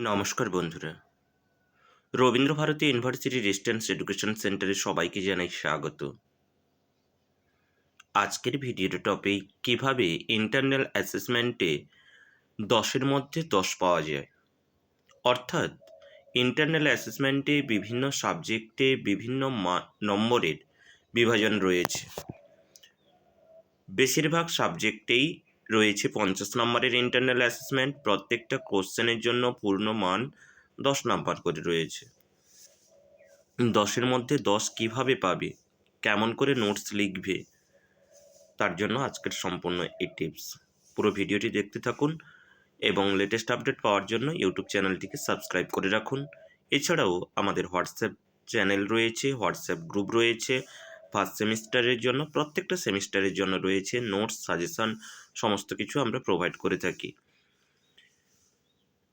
নমস্কার বন্ধুরা। Rabindra Bharati university distance education সেন্টারে সবাইকে জানাই স্বাগত। আজকের ভিডিওর টপিক, কীভাবে ইন্টারনাল অ্যাসেসমেন্টে দশের মধ্যে দশ পাওয়া যায়। অর্থাৎ, ইন্টারনাল অ্যাসেসমেন্টে বিভিন্ন সাবজেক্টে বিভিন্ন নম্বরের বিভাজন রয়েছে। বেশিরভাগ সাবজেক্টেই রয়েছে পঞ্চাশ নম্বরের ইন্টারনাল অ্যাসেসমেন্ট প্রত্যেকটা কোশ্চেনের জন্য পূর্ণ মান দশ নাম্বার করে রয়েছে। দশের মধ্যে দশ কীভাবে পাবে? কেমন করে নোটস লিখবে? তার জন্য আজকের সম্পূর্ণ এই টিপস পুরো ভিডিওটি দেখতে থাকুন এবং লেটেস্ট আপডেট পাওয়ার জন্য ইউটিউব চ্যানেলটিকে সাবস্ক্রাইব করে রাখুন। এছাড়াও আমাদের হোয়াটসঅ্যাপ চ্যানেল রয়েছে হোয়াটসঅ্যাপ গ্রুপ রয়েছে ফার্স্ট সেমিস্টারের জন্য, প্রত্যেকটা সেমিস্টারের জন্য রয়েছে নোটস সাজেশন সমস্ত কিছু আমরা প্রোভাইড করে থাকি।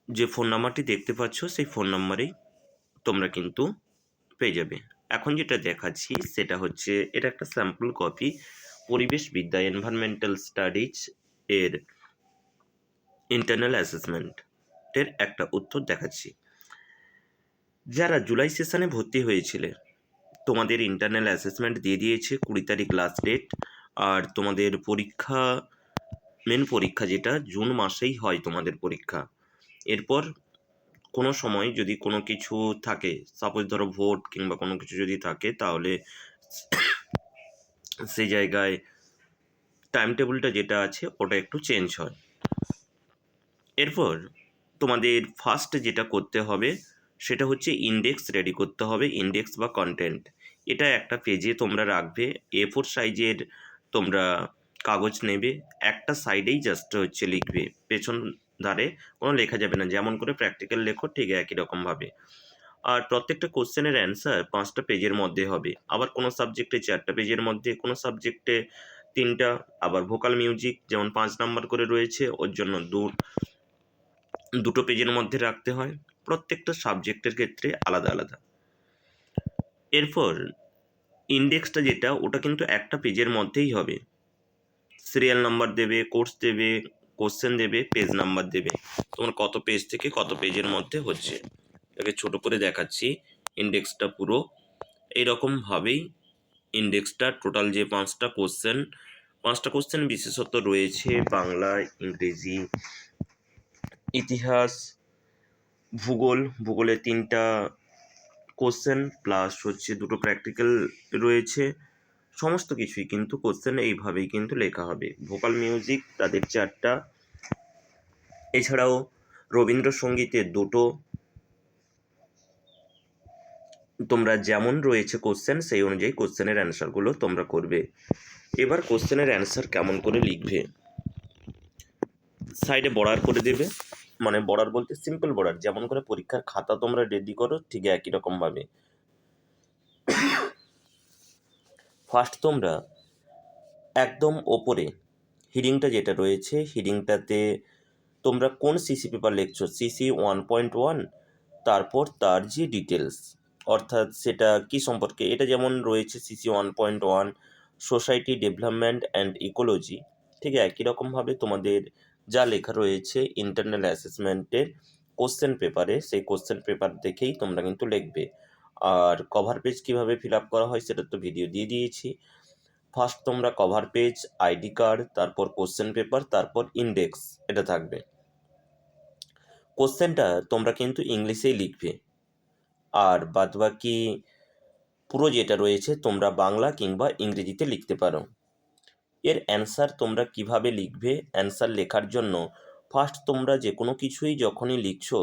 যে ফোন নাম্বারটি দেখতে পাচ্ছ, সেই ফোন নাম্বারেই তোমরা কিন্তু পেয়ে যাবে। এখন যেটা দেখাচ্ছি, সেটা হচ্ছে, এটা একটা স্যাম্পল কপি পরিবেশ বিদ্যা এনভায়রনমেন্টাল স্টাডিজ এর ইন্টারনাল অ্যাসেসমেন্টের একটা উত্তর দেখাচ্ছি। যারা জুলাই সেশনে ভর্তি হয়েছিলে তোমাদের ইন্টারনাল অ্যাসেসমেন্ট দিয়ে দিয়েছে কুড়ি তারিখ লাস্ট ডেট আর তোমাদের পরীক্ষা মেন পরীক্ষা যেটা জুন মাসেই হয় তোমাদের পরীক্ষা। এরপর কোনো সময় যদি কোনো কিছু থাকে সাপোজ ধরো ভোট কিংবা কোনো কিছু যদি থাকে, তাহলে সেই জায়গায় টাইম টেবিলটা যেটা আছে, ওটা একটু চেঞ্জ হয়। এরপর তোমাদের ফার্স্ট যেটা করতে হবে, সেটা হচ্ছে ইন্ডেক্স রেডি করতে হবে ইন্ডেক্স বা কন্টেন্ট এটা একটা পেজে তোমরা রাখবে এ ফোর সাইজের তোমরা কাগজ নেবে, একটা সাইডেই জাস্ট হচ্ছে লিখবে, পেছন ধারে কোনো লেখা যাবে না, যেমন করে প্র্যাকটিক্যাল লেখো ঠিক একই রকমভাবে আর প্রত্যেকটা কোশ্চেনের অ্যান্সার পাঁচটা পেজের মধ্যে হবে, আবার কোনো সাবজেক্টে চারটা পেজের মধ্যে, কোনো সাবজেক্টে তিনটা, আবার ভোকাল মিউজিক যেমন পাঁচ নাম্বার করে রয়েছে, ওর জন্য দু, দুটো পেজের মধ্যে রাখতে হয়, প্রত্যেকটা সাবজেক্টের ক্ষেত্রে আলাদা আলাদা। এরপর ইন্ডেক্সটা যেটা, ওটা কিন্তু একটা পেজের মধ্যেই হবে। সিরিয়াল নাম্বার দেবে কোর্স দেবে কোশ্চেন দেবে পেজ নাম্বার দেবে। তোমার কত পেজ থেকে কত পেজের মধ্যে হচ্ছে। এটাকে ছোট করে দেখাচ্ছি ইন্ডেক্সটা পুরো। এইরকমভাবেই ইন্ডেক্সটা টোটাল যে পাঁচটা কোশ্চেন পাঁচটা কোশ্চেন বিশেষত রয়েছে বাংলা, ইংরেজি, ইতিহাস, ভূগোল। ভূগোলে তিনটা কোশ্চেন প্লাস হচ্ছে দুটো প্র্যাকটিক্যাল রয়েছে। সমস্ত কিছুই কিন্তু কোশ্চেন এইভাবেই কিন্তু লেখা হবে। ভোকাল মিউজিক তাদের চারটা। এছাড়াও রবীন্দ্রসঙ্গীতের দুটো। তোমরা যেমন রয়েছে কোশ্চেন সেই অনুযায়ী কোশ্চেনের অ্যান্সারগুলো তোমরা করবে। এবার কোশ্চেনের অ্যান্সার কেমন করে লিখবে? সাইডে বর্ডার করে দেবে। মানে বর্ডার বলতে সিম্পল বর্ডার যেমন করে পরীক্ষার খাতা তোমরা রেডি করো, ঠিক একই রকমভাবে। ফার্স্ট তোমরা একদম ওপরে হিডিংটা যেটা রয়েছে হিডিংটাতে তোমরা কোন সিসি পেপার লিখছো? সিসি ওয়ান পয়েন্ট ওয়ান তারপর তার যে ডিটেলস অর্থাৎ সেটা কি সম্পর্কে? এটা যেমন রয়েছে CC one point one society development and ecology ঠিক একই রকমভাবে তোমাদের যা লেখা রয়েছে ইন্টারনাল অ্যাসেসমেন্টের কোশ্চেন পেপারে সেই কোশ্চেন পেপার দেখেই তোমরা কিন্তু লিখবে। আর কভার পেজ কীভাবে ফিল আপ করা হয় সেটা তো ভিডিও দিয়ে দিয়েছি। ফার্স্ট তোমরা কভার পেজ আইডি কার্ড তারপর কোশ্চেন পেপার তারপর ইন্ডেক্স এটা থাকবে। কোশ্চেনটা তোমরা কিন্তু ইংলিশেই লিখবে। আর বাদবাকি পুরো যেটা রয়েছে তোমরা বাংলা কিংবা ইংরেজিতে লিখতে পারো। এর অ্যান্সার তোমরা কীভাবে লিখবে? অ্যান্সার লেখার জন্য ফার্স্ট তোমরা যে কোনো কিছুই যখনই লিখছো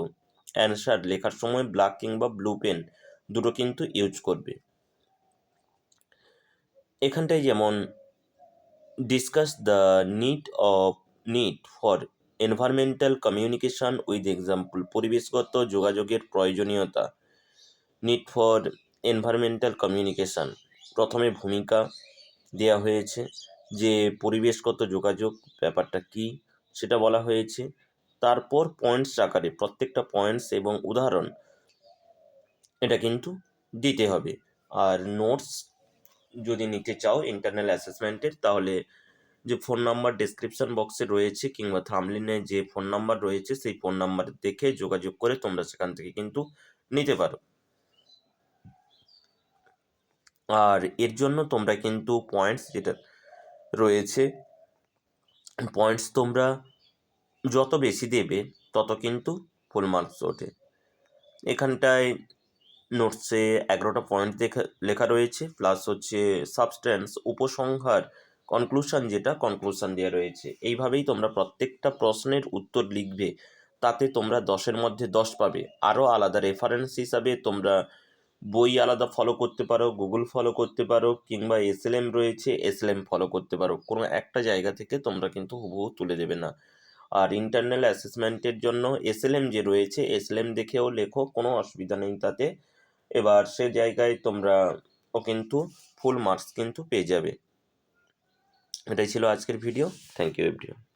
অ্যান্সার লেখার সময় ব্ল্যাক কিংবা ব্লু পেন দুটো কিন্তু ইউজ করবে। এখানটায় যেমন discuss the need of need for environmental communication with example পরিবেশগত যোগাযোগের প্রয়োজনীয়তা নিড ফর এনভায়রনমেন্টাল কমিউনিকেশন প্রথমে ভূমিকা দেওয়া হয়েছে। যে পরিবেশগত যোগাযোগ ব্যাপারটা কী সেটা বলা হয়েছে। তারপর পয়েন্টস আকারে প্রত্যেকটা পয়েন্টস এবং উদাহরণ এটা কিন্তু দিতে হবে। আর নোটস যদি নিতে চাও ইন্টারনাল অ্যাসেসমেন্টের তাহলে যে ফোন নাম্বার ডেসক্রিপশন বক্সে রয়েছে কিংবা থামলিনে যে ফোন নাম্বার রয়েছে সেই ফোন নাম্বার দেখে যোগাযোগ করে তোমরা সেখান থেকে কিন্তু নিতে পারো। আর এর জন্য তোমরা কিন্তু পয়েন্টস যেটা রয়েছে। পয়েন্টস তোমরা যত বেশি দেবে, তত কিন্তু ফুল মার্কস ওঠে। এখানটায় নোটসে এগারোটা পয়েন্ট দেখা লেখা রয়েছে প্লাস হচ্ছে সাবস্ট্যান্স উপসংহার কনক্লুশন যেটা কনক্লুশন দেওয়া রয়েছে। এইভাবেই তোমরা প্রত্যেকটা প্রশ্নের উত্তর লিখবে, তাতে তোমরা দশের মধ্যে দশ পাবে। আরও আলাদা রেফারেন্স হিসাবে তোমরা বই আলাদা ফলো করতে পারো গুগল ফলো করতে পারো, কিংবা এসএলএম রয়েছে এসএলএম ফলো করতে পারো। কোনো একটা জায়গা থেকে তোমরা কিন্তু হুবহু তুলে দেবে না। আর ইন্টারনাল অ্যাসেসমেন্টের জন্য এসএলএম যে রয়েছে এসএলএম দেখেও লেখো, কোনো অসুবিধা নেই তাতে। এবার সে জায়গায় তোমরা ও কিন্তু ফুল মার্কস কিন্তু পেয়ে যাবে। এটাই ছিল আজকের ভিডিও থ্যাংক ইউ এভরিওয়ান